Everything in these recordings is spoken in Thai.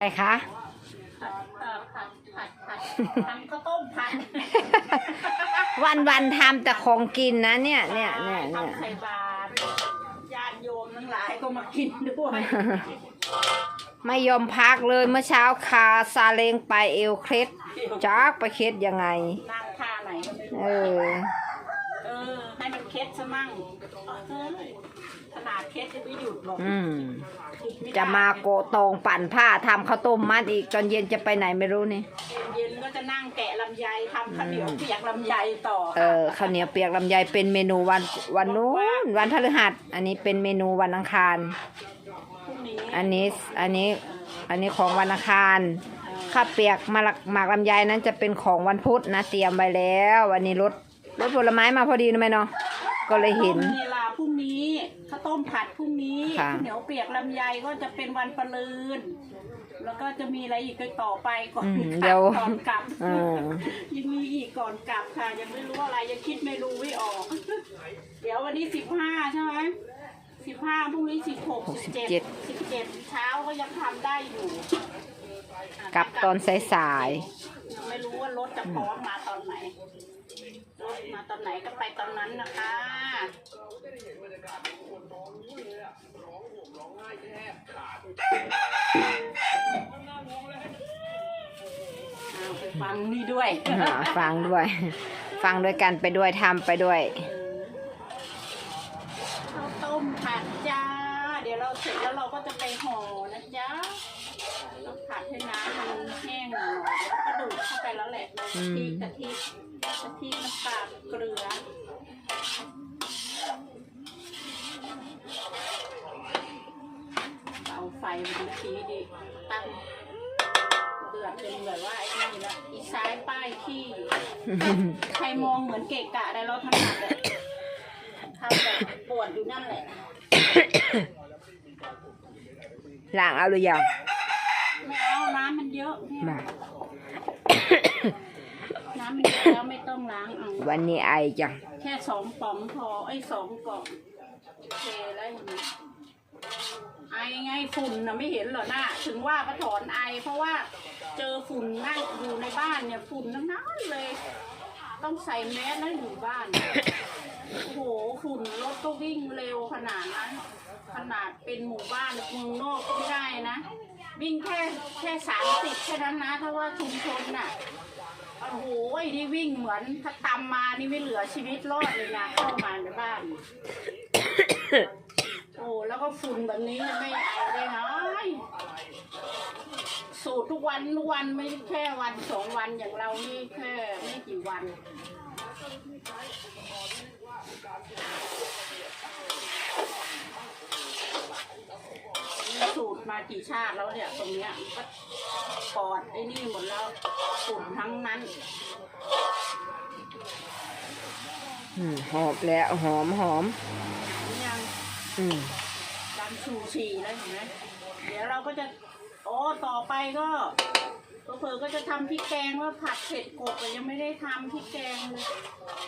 อะไรคะผัดเอ่อผัดผัดผัดทำข้าวต้มผัดวันวันๆทำแต่ของกินนะเนี่ยเนี่ยเนี่ยเนี่ย ทำไข่บาตรญาติโยมทั้งหลายก็มากินด้วย ไม่ยอมพักเลยเมื่อเช้าคาซาเลงไปเอวเคล็ดจักไปเคล็ดยังไง นั่งท่าไหนก็ไม่เอรู้อเออ ให้มันเคล็ดซะมั่งเออขนาดเคล็ดจะไม่หยุดหรอกอืม หยุดไได้จะมาโกะตองปั่นผ้าทำข้าวต้มมัดอีกตอนเย็นจะไปไหนไม่รู้นี่ เย็นๆก็จะนั่งแกะลำไยทำข้าวเหนียวเปียกลำไยต่อเออข้าวเหนียวเปียกลำไยเป็นเมนูวันวันนู้นวันพฤหัส อันนี้เป็นเมนูวันอังคาร พรุ่งนี้อันนี้อันนี้อันนี้ของวันอังคารข้าวเปียกหมากหมากลำไยนั้นจะเป็นของวันพุธนะเตรียมไว้แล้ว วันนี้รถ รถผลไม้มาพอดีนะแม่เนาะก็เลยเห็นต้มเวลาพรุ่งนี้ข้าวต้มผัดพรุ่งนี้ค่ะ ข้าวเหนียวเปียกลำไยก็จะเป็นวันปะลืน แล้วก็จะมีอะไรอีกก็ต่อไปก่อนอืมกลับเดี๋ยวก่อนกลับเออ ยังมีอีกก่อนกลับค่ะ ยังไม่รู้อะไรยังคิดไม่รู้ไม่ออก เดี๋ยววันนี้สิบห้าใช่ไหมสิบห้าพรุ่งนี้สิบหกสิบเจ็ดสิบเจ็ดเช้าก็ยังทำได้อยู่อะกลับตอนสายยังไม่รู้ว่ารถจะพร้อมมาตอนไหน รถมาตอนไหนก็ไปตอนนั้นนะคะเอาไปฟังนี่ด้วยๆอ่าฟังด้วย ฟังด้วยกันไปด้วยทำไปด้วย ข้าวต้มผัดจ้า เดี๋ยวเราเสร็จแล้วเราก็จะไปห่อนะจ๊ะเราผัดให้น้ำมันแห้งหน่อยแล้วก็ดูดเข้าไปแล้วแหละอืมกะทิกะทิ กะทิน้ำตาลเกลือเอาไฟมันทีดิตั้งเดือดจนแบบว่าไอ้นี่ละอีซ้ายป้ายขี้ใครมองเหมือนเกะกะแต่เราถนัดอะทำแบบปวดอยู่นั่นแหละล้างเอาหรือยังไม่เอาน้ำมันเยอะเนี่ย มาน้ำมันเยอะแล้วไม่ต้องล้างเอาวันนี้ไอจังแค่สองป๋องพอไอ้ยสองกล่องเทแล้วอย่างนี้ไอไงฝุ่นนะไม่เห็นเหรอหน้าถึงว่าก็ถอนไอ เพราะว่าเจอฝุ่นนั่งอยู่ในบ้านเนี่ยฝุ่นทั้งนั้นเลย ต้องใส่แมสแล้วอยู่บ้าน โอ้โหฝุ่นรถก็วิ่งเร็วขนาดนั้น ขนาดเป็นหมู่บ้านเมืองนอกก็ไม่ได้นะ วิ่งแค่แค่สามสิบแค่นั้นนะถ้าว่าชุมชนน่ะ โอ้โหนี่วิ่งเหมือนถ้าตำมานี่ไม่เหลือชีวิตรอดเลยนะเข้ามาในบ้าน โอ้แล้วก็ฝุ่นแบบนี้ไม่เอาได้ไงสูตรทุกวันทุกวันไม่แค่วันสองวันอย่างเรานี่แค่ไม่กี่วัน สูตรมากี่ชาติแล้วเนี่ย ตรงเนี้ยก็ปอดไอ้นี่หมดแล้วฝุ่นทั้งนั้น อืมหอมแล้วหอมหอม ยังอืมดันชูชีแล้วเห็นไหมเดี๋ยวเราก็จะโอ้ต่อไปก็เผื่อๆก็จะทำพริกแกงว่าผัดเผ็ดกบแต่ยังไม่ได้ทำพริกแกงเลย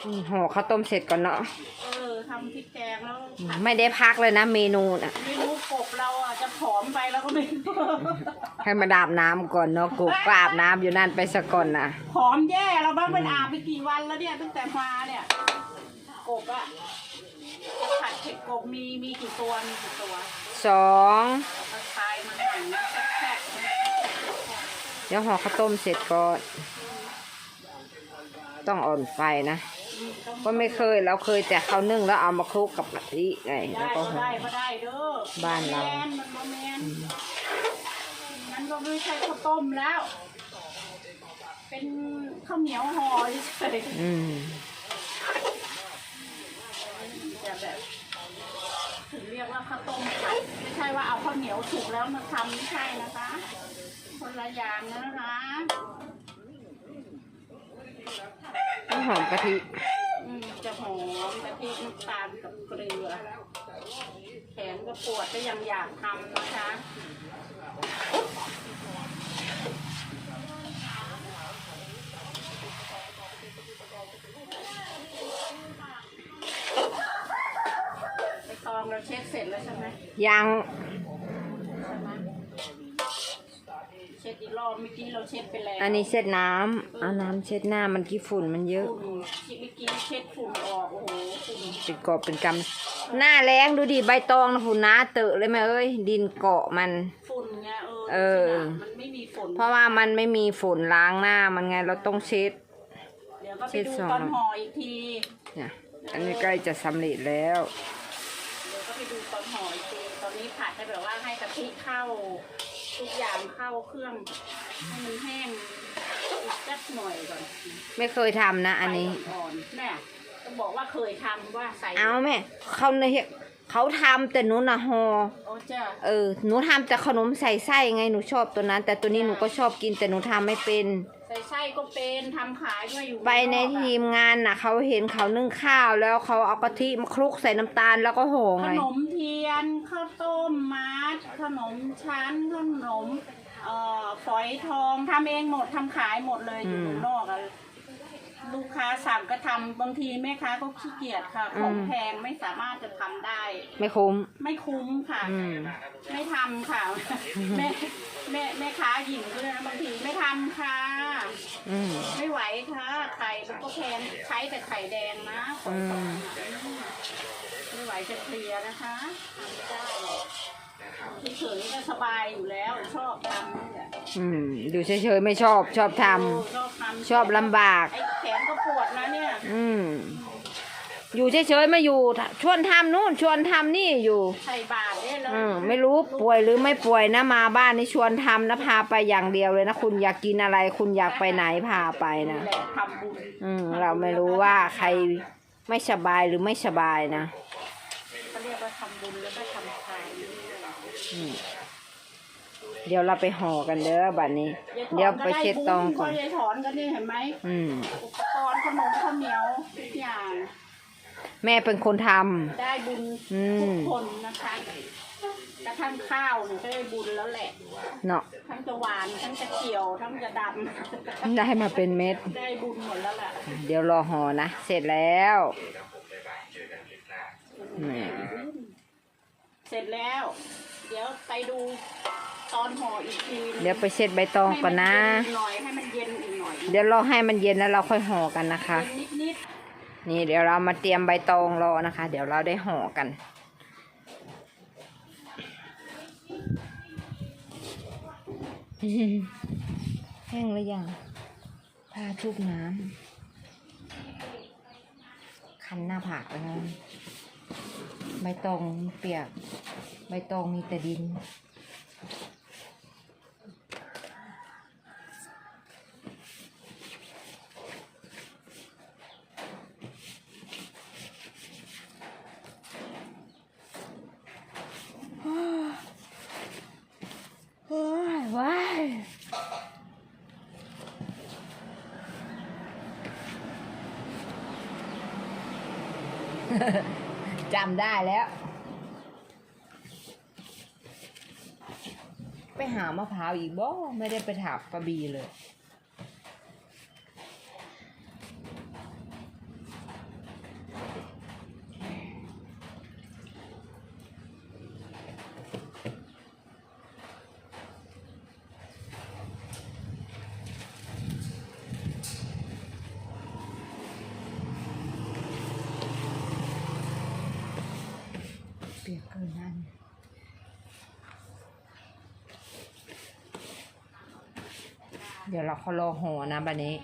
อืมห่อข้าวต้มเสร็จก่อนเนาะ เออ ทำพริกแกงแล้วผัดไม่ได้พักเลยนะเมนูน่ะ ไม่รู้กบเราอะจะผอมไปแล้วก็ไม่รู้ให้มาดาบน้ำก่อนเนาะกูกราบน้ำอยู่นั่นไปสะก่อนนะผอมแย่เราบ้างเป็นอาบไปกี่วันแล้วเนี่ยตั้งแต่มาเนี่ยกบอะผัดเผ็ดกบมีมีกี่ตัวมีกี่ตัวสองเอาทายมันหั่นนะแซ่บๆนะเดี๋ยวห่อข้าวต้มเสร็จก่อนต้องอ่อนไฟนะอืมต้อง ก็ไม่เคยเราเคยแต่ข้าวนึ่งแล้วเอามาคลุกกับกะทิไงแล้วได้ก็ก็ห่อได้ก็ได้เด้อบ้านเราแมนมันบ่แมนมันก็ไม่ใช่ข้าวต้มแล้ว เป็นข้าวเหนียวห่อเฉยอืมๆจะแบบถึงเรียกว่าข้าวต้มผัดไม่ใช่ว่าเอาข้าวเหนียวสุกแล้วมาทำไม่ใช่นะคะ คนละอย่างนะคะ ต้องหอมกะทิอืมจะหอมกะทิน้ำตาลกับเกลือ แขนก็ปวดก็ยังอยากทำนะคะไปตองเราเช็คเสร็จแล้วใช่ไหมยัง รอบเมื่อกี้เราเช็ดไปแล้วอันนี้เช็ดน้ำเอาน้ำเช็ดหน้ามันกี่ฝุ่นมันเยอะ ฝุ่นที่เมื่อกี้เช็ดฝุ่นออกโอ้โหฝุ่นเป็นกอบเป็นกำหน้าแรงดูดิใบตองนะฝุ่นหน้าเตอะเลยแม่เอ้ย ดินเกาะมัน ฝุ่นไงเออเออมันไม่มีฝนเพราะว่ามันไม่มีฝุ่นล้างหน้ามันไงเราต้องเช็ดเดี๋ยวก็ไปเช็ดดูสองตอนห่ออีกทีเนี่ยอันนี้ใกล้จะสำเร็จแล้วเดี๋ยวก็ไปดูตอนห่ออีกทีตอนนี้ผัดให้แบบว่าให้กะทิเข้า ทุกอย่างเข้าเครื่องให้มันแห้งอีกสักหน่อยก่อนไม่เคยทำนะ อันนี้ ไฟอ่อนๆเนี่ยจะบอกว่าเคยทำว่าใส่เอาแม่เขาเนี่ยเขาทำแต่หนูนะฮอโอ้จ้าเออหนูทำแต่ขนมใส่ไส้ไงหนูชอบตัวนั้น แต่ตัวนี้หนูก็ชอบกินแต่หนูทำไม่เป็นใส่ไส้ก็เป็นทำขายด้วยอยู่ไปในข้างอกอะทีมงานน่ะ เขาเห็นเขานึ่งข้าวแล้วเขาเอากะทิมาคลุกใส่น้ำตาลแล้วก็ห่อขไง นมเทียนข้าวต้มมัดขนมชั้นขนมเอ่อฝอยทองทำเองหมดทำขายหมดเลยอยู่เมืองนอกอะ ลูกค้าสั่งก็ทำบางทีแม่ค้าก็ขี้เกียจค่ะ ของแพงไม่สามารถจะทำได้ ไม่คุ้ม ไม่คุ้มค่ะ อืม ไม่ทำค่ะ แม่แม่แม่ค้าหญิงด้วยนะบางทีไม่ทำค่ะ อืม ไม่ไหวค่ะ ไข่มันก็แพงใช้แต่ไข่แดงนะอืม ไม่ไหวจะเคลียร์นะคะทำไม่ได้หรอก เฉยๆก็สบายอยู่แล้วชอบทำนี่แหละอืมอยู่เฉยๆไม่ชอบชอบทโอ้ชอบทำำชอบลำบาก ไอ้แขนก็ปวดนะเนี่ยอืมอยู่เฉยๆมาอยู่ชวนทำนู่นชวนทำนี่อยู่ใส่บาทเนี่ยแล้วอืมไม่รู้ป่วยหรือไม่ป่วยนะมาบ้านนี่ชวนทำนะพาไปอย่างเดียวเลยนะคุณอยากกินอะไร คุณอยากไปไหนพาไปนะแหละทำบุญอืม เราไม่รู้ว่าใครไม่สบายหรือไม่สบายนะ เขาเรียกว่าทำบุญแล้วก็ทำทานอืม เดี๋ยวเราไปห่อกันเด้อบัดนี้ เดี๋ยวไปเช็ดตองก่อนยายถอนก็นี่เห็นไหมอืมอุปกรณ์ขนมข้าวเหนียวทุกอย่างแม่เป็นคนทำได้บุญอืทุมกคนนะคะกระทั่งข้าวเนี่ยก็ได้บุญแล้วแหละเนาะทั้งจะหวานทั้งจะเขียวทั้งจะดได้มาเป็นเม็ดำได้บุญหมดแล้วแหละเดี๋ยวรอห่อนะเสร็จแล้วนี่เสร็จแล้ว เดี๋ยวไปดูตอนห่ออีกทีเดี๋ยวไปเช็ดใบตองก่อนนะให้มัเย็หน่อยให้มันเย็นอีกหน่อยเดี๋ยวรอให้มันเย็นแล้วเราค่อยห่อกันนะคะเย็นนิดนี่เดี๋ยวเรามาเตรียมใบตองรอนะคะ เดี๋ยวเราได้ห่อกัน แห้งหรือยังผ้าชุบน้ำคันหน้าผากแล้วนะใบตองเปียก ใบตองมีแต่ดินโอ้ยว้ายจำได้แล้ว ไป หามะพร้าวอีกบ่ไม่ได้ไปถามปะบีเลย เปียกเกินนั่น เดี๋ยวเราเขารอห่อนะบัดนี้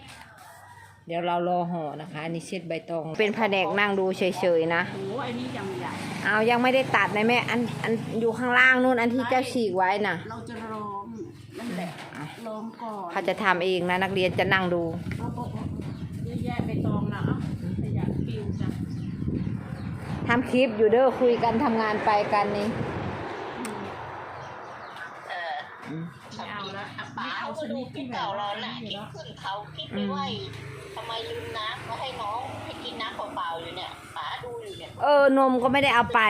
เดี๋ยวเรารอห่อนะคะ อันนี้เช็ดใบตอง เป็นแผนกนั่งดูเฉยๆนะๆโอ้โหอันนี้ยังใหญ่เอายังไม่ได้ตัดนะแม่ อันอันอยู่ข้างล่างนู่นอันที่เจ้าฉีกไว้น่ะ เราจะลองนั่นแหละลองก่อนเขาจะทำเองนะนักเรียนจะนั่งดูโอ้โหเยอะแยะไปตองนะเอ้าขยะปิวจ้ะ ทำคลิปอยู่เด้อคุยกันทำงานไปกันนี่ อืมไม่เอาละ ป๋าไม่เอาเอาชมาดูนิดคลิที่ปแบบเก่าเราว่าน่ะนี่คิดแล้วขึ้นเขาคิดไปว่าทำไมลืมน้ำมาให้น้องให้กินน้ำเปล่าๆอยู่เนี่ยป๋าดูอยู่เนี่ยเออนมก็ไม่ได้เอาไป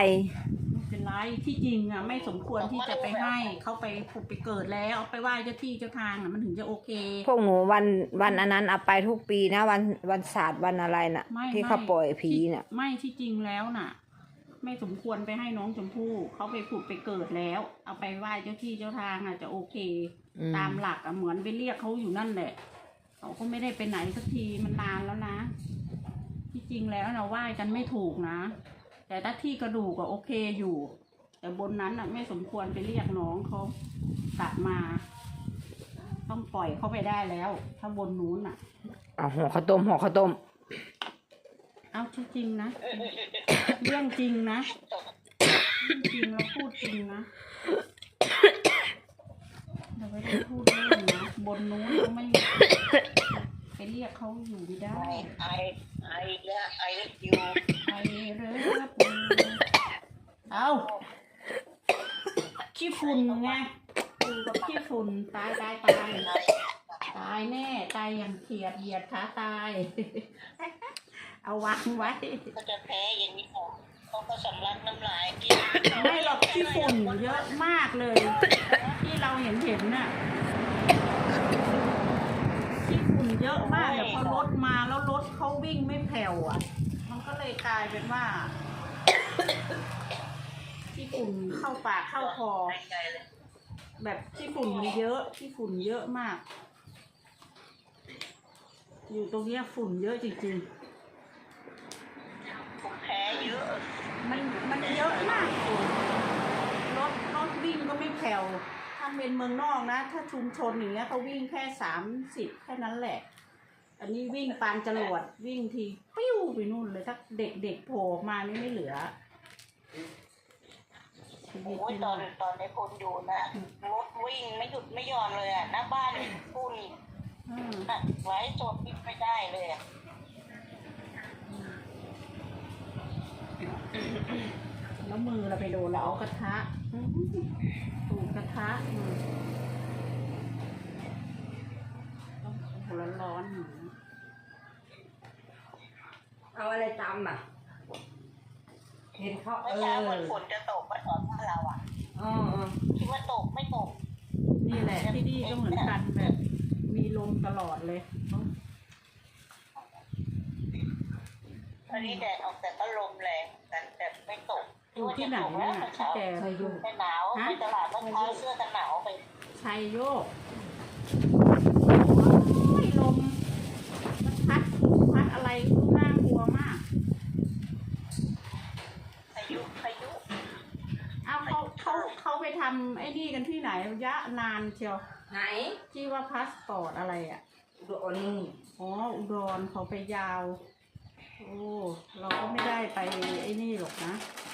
ไม่เป็นไรที่จริงอะไม่สมควรที่จะไปให้เขาไปผุดไปเกิดแล้วไปไหว้เจ้าที่เจ้าทางอะมันถึงจะโอเค พวกหนูวันวันอันนั้นเอาไปทุกปีนะ วันวันศาสตร์วันอะไรน่ะ ไม่ที่ไม่เขาปล่อยผีน่ะที่ไม่ที่จริงแล้วน่ะ ไม่สมควรไปให้น้องชมพู่เขาไปผุดไปเกิดแล้ว เอาไปไหว้เจ้าที่เจ้าทางอะจะโอเค อืมตามหลักอะเหมือนไปเรียกเขาอยู่นั่นแหละ เขาก็ไม่ได้ไปไหนสักทีมันนานแล้วนะ ที่จริงแล้วเราไหว้กันไม่ถูกนะ แต่ถ้าที่กระดูกก็โอเคอยู่ แต่บนนั้นอะไม่สมควรไปเรียกน้องเขากลับมา ต้องปล่อยเขาไปได้แล้ว ถ้าบนนู้นอะเอาห่อข้าวต้มห่อข้าวต้ม เอาจริงๆนะ เรื่องจริงนะเรื่องจริงเราพูดจริงนะเรา ไม่ได้พูดเล่นนะบนนู้นเราไม่ไปเรียกเขาอยู่ไม่ได้ไอไอไอแล้วไอแล้วอยู่ไปเลยครับเอาขี้ฝุ่นไงอยู่กับขี้ฝุ่นตายตายตายตายแน่ตายอย่างเขียดเหยียดขาตาย เอาวางไว้ก็จะแพ้อย่างนี้ของเขาก็สำลักน้ำลายกินไม่หรอกขี้ฝุ่นเยอะมากเลยที่ เราเห็นเห็นน่ะขี้ฝุ่นเยอะมากเดี๋ยวพอรถมาแล้วรถเขาวิ่งไม่แผ่วอะ มันก็เลยกลายเป็นว่าขี้ฝุ่นเข้าปากเข้าคอใจเลยแบบขี้ฝุ่นมันเยอะขี้ฝุ่นเยอะมาก อยู่ตรงเนี้ยฝุ่นเยอะจริงๆผมแพ้เยอะ มันมันเยอะมากคุณรถรถวิ่งก็ไม่แผ่ว ถ้าเป็นเมืองนอกนะ ถ้าชุมชนอย่างเงี้ยเขาวิ่งแค่สามสิบแค่นั้นแหละ อันนี้วิ่งปานจรวดวิ่งทีปิ้วไปนู่นเลยถ้าเด็กเด็กโผล่ออกมานี่ไม่เหลือชีวิตโอ้ยไม่ตรออนดตอนในคนอยู่นะรถวิ่งไม่หยุดไม่หย่อนเลยอะหน้าบ้านฝุ่นอืมน่ะไร้โจทย์วิ่งไม่ได้เลยอะแล้วมือเราไปโดนแล้วเอากระทะ อืมถูกกระทะอืมต้องหัวร้อนๆอยู่เอาอะไรตำอะ เห็นเขาเอเมื่อเช้าอเหมือนฝนจะตกมาสอนบ้านเราอะอ๋ออ๋อคิดว่าตกไม่ตกนี่แหละที่นี่ก็เหมือนกันแบบ มีลมตลอดเลยตอนนี้แดดออกแต่ก็ลมแรงแต่แต่ไม่ตก อยู่ที่ไหนคิดว่าน่ะจะตกที่แล้วแกใครยุ่งแต่หนาวไปตลาดต้องเท้าเสื้อกันหนาวไปชัยโยกโอ้ยลมมันพัดพัดอะไรน่ากลัวมาก พายุพายุเอาเขาเขาเขาไปทำไอ้นี่กันที่ไหนยะนานเชียวไหนที่ว่าพาสปอร์ตอะไรอะ ดูอันนี้อ๋ออุดรเขาไปยาว โอ้ เราก็ไม่ได้ไปไอ้นี่หรอกนะอ